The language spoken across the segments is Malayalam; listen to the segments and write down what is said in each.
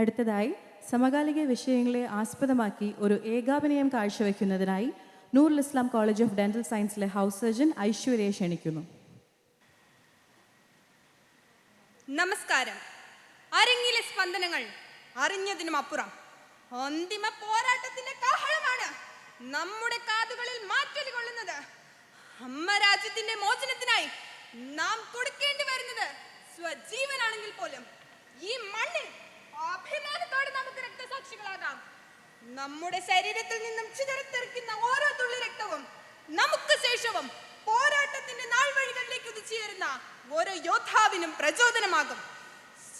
അടുത്തതായി സമകാലിക വിഷയങ്ങളെ ആസ്പദമാക്കി ഒരു ഏകാഭിനയം കാഴ്ചവെക്കുന്നതിനായി Noorul Islam college of dental സയൻസിലെ house surgeon ഐശ്വര്യയെ ക്ഷണിക്കുന്നു. നമസ്കാരം. അരങ്ങിലെ സ്പന്ദനങ്ങൾ അറിഞ്ഞതിനും അപ്പുറം അന്തിമ പോരാട്ടത്തിന്റെ കാഹളമാണ് നമ്മുടെ കാതുകളിൽ മാറ്റൊലി കൊള്ളുന്നത്. അമ്മ രാജ്യത്തിന്റെ മോചനത്തിനായി നാം കൊടുക്കേണ്ടി വരുന്നത് സ്വജീവനാണെങ്കിൽ പോലും ഈ മണ്ണിൽ അഭിമാനത്തോടെ നമുക്ക് രക്തസാക്ഷികളാകാം. നമ്മുടെ ശരീരത്തിൽ നിന്നും ചിതറിത്തെറിക്കുന്ന ഓരോ തുള്ളി രക്തവും നമുക്ക് ശേഷവും പോരാട്ടത്തിന്റെ നാൾ വഴികളിലേക്ക് ഉദിച്ചുയരുന്ന ഓരോ യോദ്ധാവിനും പ്രചോദനമാകും.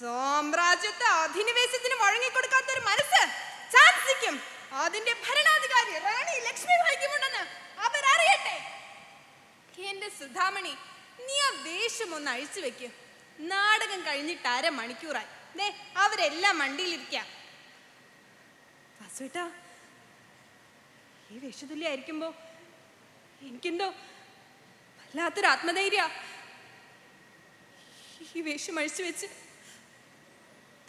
സാമ്രാജ്യത്തെ അധിനിവേശത്തിന് വഴങ്ങിക്കൊടുക്കാത്ത ഒരു മനസ്സ് ചാൻസിക്കും. അതിന്റെ ഭരണാധികാരി റാണി ലക്ഷ്മി ഭാഗ്യമുണ്ടെന്ന് അവരറിയട്ടെ. എന്റെ സുധാമണി നീ ആ വേഷം ഒന്ന് അഴിച്ചു വെക്ക്. നാടകം കഴിഞ്ഞിട്ട് അരമണിക്കൂറായി. ദേ അവരെല്ലാം വണ്ടിയിലിരിക്കാം ഈ വേഷതുല്യായിരിക്കുമ്പോ എനിക്കെന്തോ വല്ലാത്തൊരു ആത്മധൈര്യ. ഈ വേഷം അഴിച്ചു വെച്ച്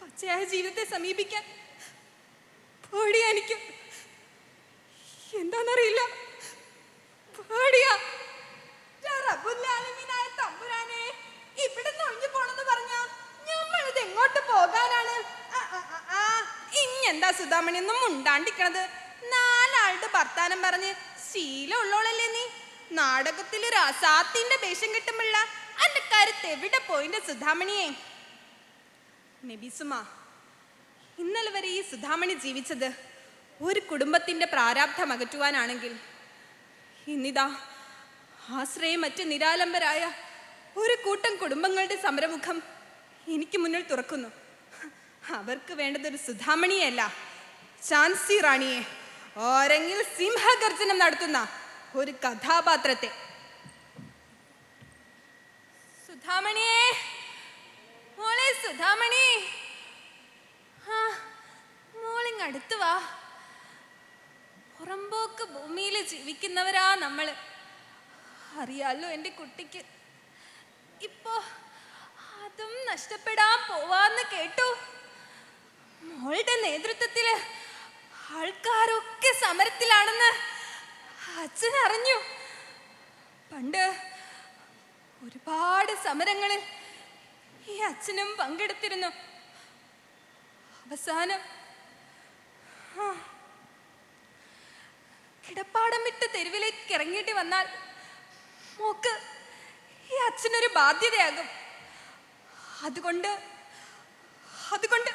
പച്ചയായ ജീവിതത്തെ സമീപിക്കാൻ എന്താണെന്നറിയില്ല ഇഞ്ഞെന്താ സുധാമണി ഒന്നും നാലാളുടെ ഭർത്താനം പറഞ്ഞ് ശീലമുള്ളോളല്ലേ നീ? നാടകത്തിൽ ഒരു അസാത്തിന്റെ വേഷം കിട്ടുമ്പോഴ അന്റെ കരുത്ത് എവിടെ പോയിന്റെ സുധാമണിയെ? നബിസുമ ഇന്നലെ വരെ ഈ സുധാമണി ജീവിച്ചത് ഒരു കുടുംബത്തിന്റെ പ്രാരാബ്ധം അകറ്റുവാനാണെങ്കിൽ ഇന്നിതാ ആശ്രയം മറ്റ് നിരാലംബരായ ഒരു കൂട്ടം കുടുംബങ്ങളുടെ സമരമുഖം എനിക്ക് മുന്നിൽ തുറക്കുന്നു. അവർക്ക് വേണ്ടത് ഒരു സുധാമണിയല്ല. ചാൻസി റാണിയെ ഓരെങ്കിൽ സിംഹഗർജനം നടത്തുന്ന ഒരു കഥാപാത്രത്തെ. സുധാമണിയെ മോളെ സുധാമണി. മോളിങ് അടുത്ത് വാ. പുറമ്പോക്ക് ഭൂമിയിൽ ജീവിക്കുന്നവരാ നമ്മൾ. അറിയാലോ എന്റെ കുട്ടിക്ക്. ഇപ്പോ അതും നഷ്ടപ്പെടാൻ പോവാന്ന് കേട്ടു. മോളുടെ നേതൃത്വത്തിൽ ആൾക്കാരൊക്കെ സമരത്തിലാണെന്ന് അച്ഛൻ അറിഞ്ഞു. പണ്ട് ഒരുപാട് സമരങ്ങളിൽ ഈ അച്ഛനും പങ്കെടുത്തിരുന്നു. അവസാനം കിടപ്പാടം വിട്ട് തെരുവിലേക്ക് ഇറങ്ങിയിട്ട് വന്നാൽ മോക്ക് ഈ അച്ഛനൊരു ബാധ്യതയാകും. അതുകൊണ്ട് അതുകൊണ്ട്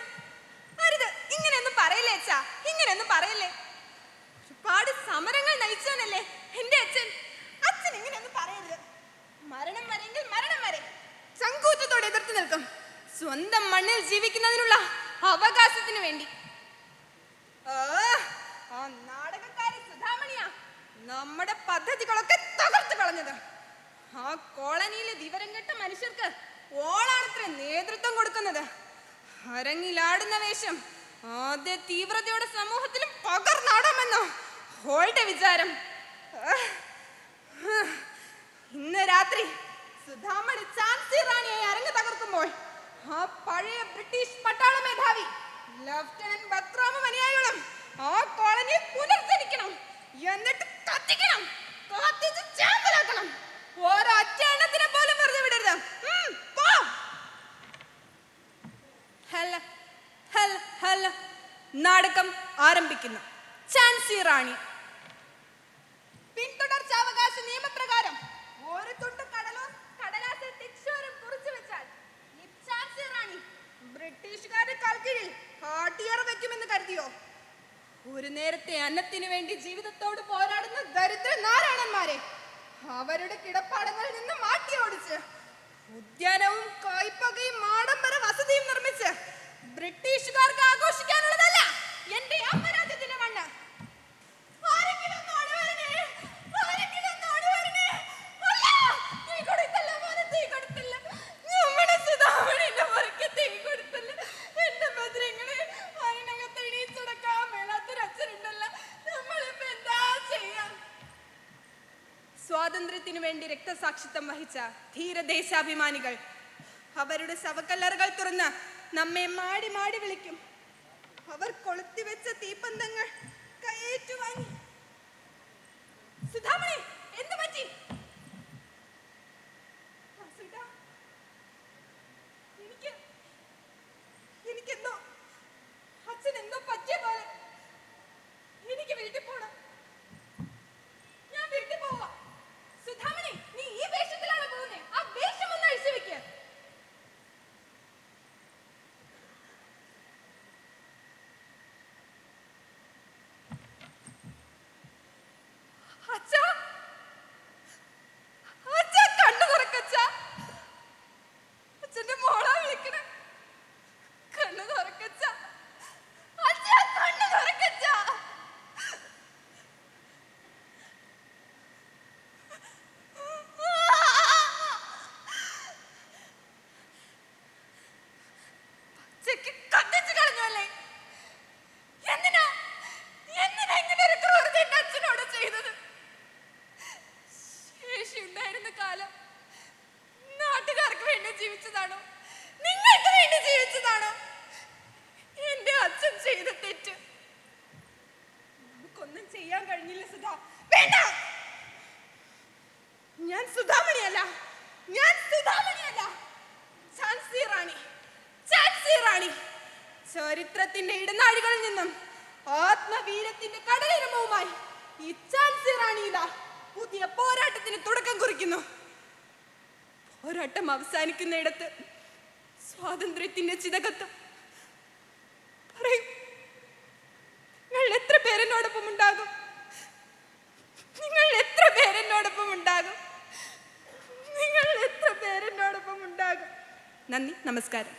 പറയില്ലേ അച്ഛാ? ഇങ്ങനെയൊന്നും പറയില്ലേ? ഒരുപാട് സമരങ്ങൾ നയിച്ചവനല്ലേ എന്റെ അച്ഛൻ? അച്ഛൻ ഇങ്ങനെയൊന്നും പറയരുത്. മരണം വരെയെങ്കിൽ മരണം വരെ ചങ്കൂറ്റത്തോടെ എതിർത്ത് നിൽക്കും. സ്വന്തം മണ്ണിൽ ജീവിക്കുന്നതിനുള്ള അവകാശത്തിന് വേണ്ടി. ആ, സുധാമണിയാ നമ്മുടെ പദ്ധതികളൊക്കെ തകർത്ത് കളഞ്ഞത്. ആ കോളനിയിലെ വിവരം കെട്ട മനുഷ്യർക്ക് ഓളാണത്ര നേതൃത്വം കൊടുക്കുന്നത്. അരങ്ങിലാടുന്ന വേഷം ആദ്യ തീവ്രതയോടെ സമൂഹത്തിലും പകർന്നാടാമെന്നോ? ഹോളുടെ വിചാരം. ഇന്ന് രാത്രി സുധാമണി ചാൻസി റാണിയെ അരങ്ങ് തകർക്കുമ്പോൾ ആ പഴയ ബ്രിട്ടീഷ് പട്ടാള മേധാവി ലഫ്റ്റനന്റ് ബത്രാമ മനിയായോളം ആ കോളനിയെ പുനർജനിക്കണം. എന്നിട്ട് കത്തിക്കണം. കത്തിച്ച് ചാമ്പലാക്കണം. ഓരോ ഒറ്റ എണ്ണത്തിനെ പോലും വെറുതെ വിടരുത് നാടകം ആരംഭിക്കുന്നു. ചാൻസി റാണി. പിന്തുടർച്ചാവകാശ നിയമപ്രകാരം ഒരു തുണ്ട് കടലോ കടലാസിൽ തിക്ഷോരം കുറിച്ചു വെച്ചാൽ ചാൻസി റാണി ബ്രിട്ടീഷുകാരുടെ കാൽക്കീഴിൽ കാട്ടിയറ വെക്കുമെന്ന് കരുതിയോ? ഒരു നേരത്തെ അന്നത്തിനു വേണ്ടി ജീവിതത്തോട് പോരാടുന്ന ദരിദ്ര നാരായണന്മാരെ അവരുടെ കിടപ്പാടങ്ങളിൽ നിന്ന് മാറ്റി ഓടിച്ച് ഉദ്യാനവും കായ്പകയും ആഡംബര വസതിയും നിർമ്മിച്ച് ബ്രിട്ടീഷുകാർക്ക് ആഘോഷിക്കാനുള്ളതല്ല എന്റെ അമ്മരാജ്യത്തിന്റെ മണ്ണ്? സ്വാതന്ത്ര്യത്തിനു വേണ്ടി രക്തസാക്ഷിത്വം വഹിച്ച ധീരദേശാഭിമാനികൾ അവരുടെ ശവക്കല്ലറുകൾ തുറന്ന് നമ്മെ മാടി മാടി വിളിക്കും. അവർ കൊളുത്തിവെച്ച തീപ്പന്തങ്ങൾ കയ്യേറ്റു വാങ്ങി സുധാമണി എന്ത് പറ്റി വാസുട്ടാ, എനിക്ക് എനിക്കെന്തോ അച്ഛൻ എന്തോ പറ്റിയ പോലെ എനിക്ക് വീട്ടിൽ പോണം ഞാൻ വീട്ടിൽ പോവാ സുധാമണി നീ ഈ വേഷത്തിലാണ് പോകുന്നത് ആ വേഷം ഒന്ന് അഴിച്ചു വെക്ക് അച്ഛാ അച്ഛാ കണ്ണു തുറക്കച്ച അച്ഛന്റെ മോളാ വിളിക്കണേ കണ്ണു തുറക്കച്ച അച്ഛാ കണ്ണു തുറക്കച്ച ചെക്ക് കത്തിച്ച് കളഞ്ഞല്ലേ എന്തിനാ എന്തിനാ ഇങ്ങനെ ഒരു ക്രൂരത എന്റെ അച്ഛനോട് ചെയ്തത് ഉണ്ടായിരുന്ന കാലം നാട്ടുകാർക്ക് വേണ്ടി ജീവിച്ചതാണോ? നിങ്ങൾക്ക് വേണ്ടി ജീവിച്ചതാണോ? എന്റെ അച്ഛൻ ചെയ്ത തെറ്റ്. നമുക്കൊന്നും ചെയ്യാൻ കഴിഞ്ഞില്ല സുധാ. വേണ്ട! ഞാൻ സുധാമണിയല്ല. ഞാൻ സുധാമണിയല്ല. ഝാൻസി റാണി. ഝാൻസി റാണി. ചരിത്രത്തിന്റെ ഇടനാഴികളിൽ നിന്നും ആത്മവീരത്തിന്റെ കടലിരമവുമായി ഈ ഝാൻസി റാണി ഇതാ. പുതിയ പോരാട്ടത്തിന് തുടക്കം കുറിക്കുന്നു. പോരാട്ടം അവസാനിക്കുന്നിടത്ത് സ്വാതന്ത്ര്യത്തിന്റെ ചിതകത്തും പറയൂ നിങ്ങൾ എത്ര നിങ്ങൾ എത്ര നിങ്ങൾ എത്ര നന്ദി നമസ്കാരം.